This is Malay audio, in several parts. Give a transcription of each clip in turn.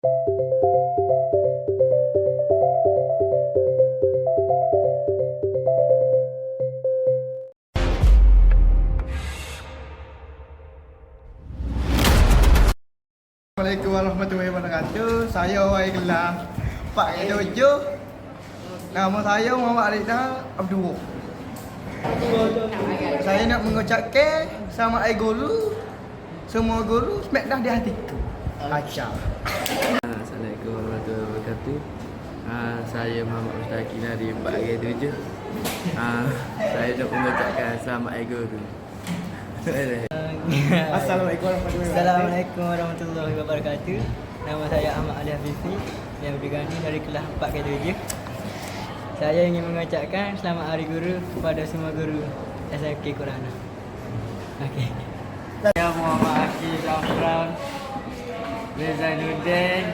Assalamualaikum warahmatullahi wabarakatuh. Saya orang kelas Pak Kedojo. Nama saya Muhammad Arida Abdul. Saya nak mengucapkan selamat hari guru. Semua guru semek dah di hatiku. Acah. Assalamualaikum warahmatullahi wabarakatuh. Uh, saya Muhammad Mustaqi dari 4 uh, Saya nak mengucapkan selamat hari guru. Assalamualaikum warahmatullahi wabarakatuh. Assalamualaikum warahmatullahi wabarakatuh. Nama saya Ahmad Ali Hafifi yang bergani dari kelas 4 K7. Saya ingin mengucapkan selamat hari guru kepada semua guru SMK Qurana. Okey. Saya Muhammad Aki Zafran Rezainuddin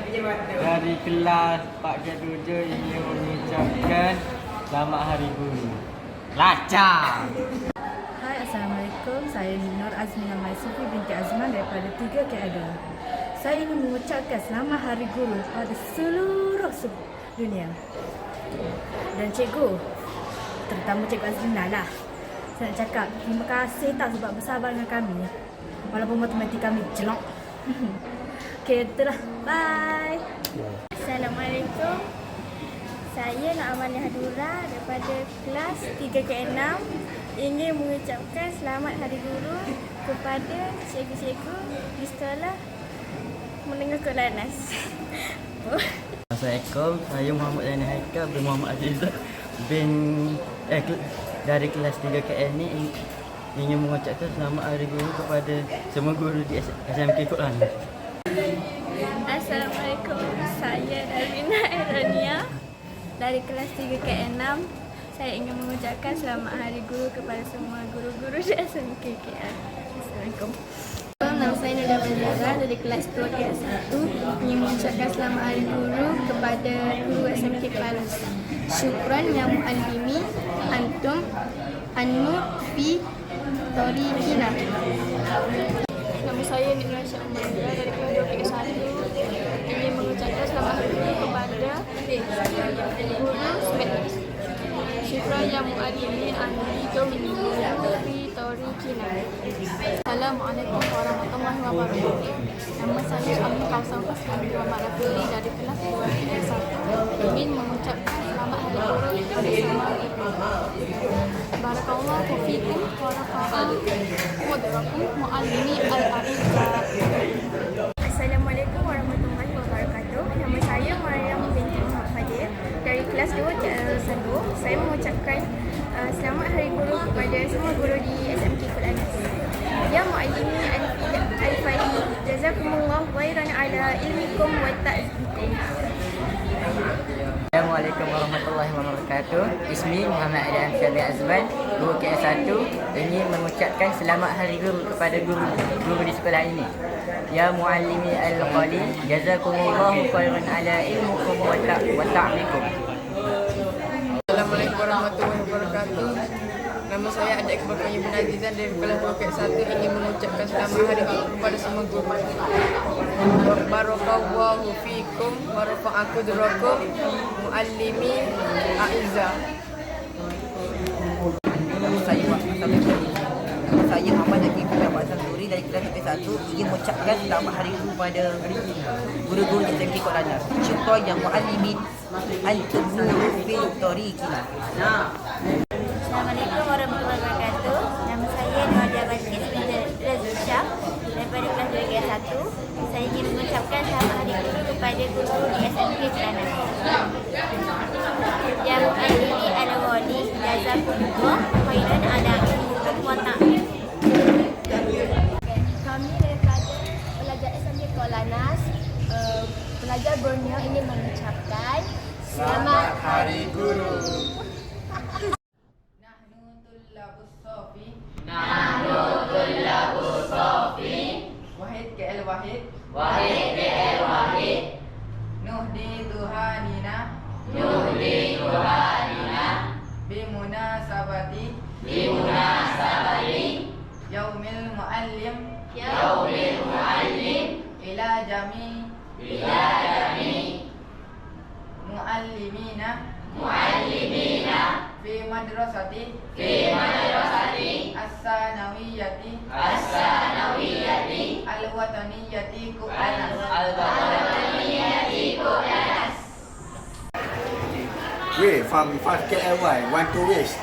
dari kelas 4 K7 ingin mengucapkan selamat hari guru. Lacak! Hai Assalamualaikum. Saya Nur Azmina Maisufi binti Azman daripada 3 KL Saya ingin mengucapkan selamat hari guru pada seluruh se- dunia. Dan cikgu Terutama cikgu Azmina lah. Saya nak cakap terima kasih tak sebab bersabar dengan kami. Walaupun matematik kami jelok Okay itulah Bye Assalamualaikum. Saya Nak Amani Hadura daripada kelas 3K6 ingin mengucapkan selamat Hari Guru kepada cikgu-cikgu di sekolah menengah Kolanas. Assalamualaikum. Saya Muhammad Zainal Haikal bin Muhammad Aziz bin eh, ke- dari kelas 3 KL ni ing- ingin mengucapkan selamat hari guru kepada semua guru di SMK Quran. Assalamualaikum. Saya Darwina Erania dari kelas 3K6. Saya ingin mengucapkan selamat Hari Guru kepada semua guru-guru di SMK KL. Assalamualaikum. Nama saya Nadia Bandara dari kelas 2K1 ingin mengucapkan selamat Hari Guru kepada guru SMK Kelas. Syukran yang muallimi antum anu fi torikina. Nama saya Nina Syamanda dari kelas 2K1 ingin mengucapkan selamat Hari Guru kepada guru SMK Assalamualaikum warahmatullahi wabarakatuh. Nama saya Amin Kausam Fasman Muhammad Rafili dari kelas 2 ingin mengucapkan selamat hari guru guru. Barakallahu fiikum wa rafa'akum mudrakum muallimi al-a'izzah. Kepada semua guru di SMK Quran. Ya muallimi al-fadi jazakumullah khairan ala ilmikum wa ta'zikum. Assalamualaikum warahmatullahi wabarakatuh. Ismi Muhammad Adam Syabi Azman, guru KS1 ingin mengucapkan selamat hari guru kepada guru guru di sekolah ini. Ya muallimi al-qali, jazakumullahu khairan ala ilmukum wa ta- wa ta'likum. Assalamualaikum warahmatullahi wabarakatuh. Nama saya Adik Kebakar Ibn Azizan dari kelas 2 K1 ingin mengucapkan selamat hari guru kepada semua guru. Fiikum wa rafa'akum durakum muallimi Aiza. saya saya Muhammad Fikar Bahasa Suri dari kelas P1 ingin mengucapkan selamat hari guru pada guru-guru di SMK Kuala Syukur yang muallimin al-tubnu fil tarikina. Assalamualaikum warahmatullahi wabarakatuh. Nama saya Nadia Baskis binti Razul Syah daripada kelas 2 K1. Saya ingin mengucapkan selamat hari guru kepada guru di SMK Kelana. Ya Mu'alimi Al-Wali Jazakumullah Khairan ala ilmukum wa ta'lim. Kami daripada pelajar SMK Kolanas, uh, pelajar Borneo ingin mengucapkan Selamat Hari Guru. Al-Fatih Limuna Sabari. Yaumil Muallim. Yaumil Muallim. Ila Jami. Ila Jami. Muallimina. Muallimina. Fi Madrasati. Fi Madrasati. As-Sanawiyyati As-Sanawiyyati Al-Wataniyyati Kuhanas Al-Wataniyyati kuanas. Wait, from 5KLY, one to waste.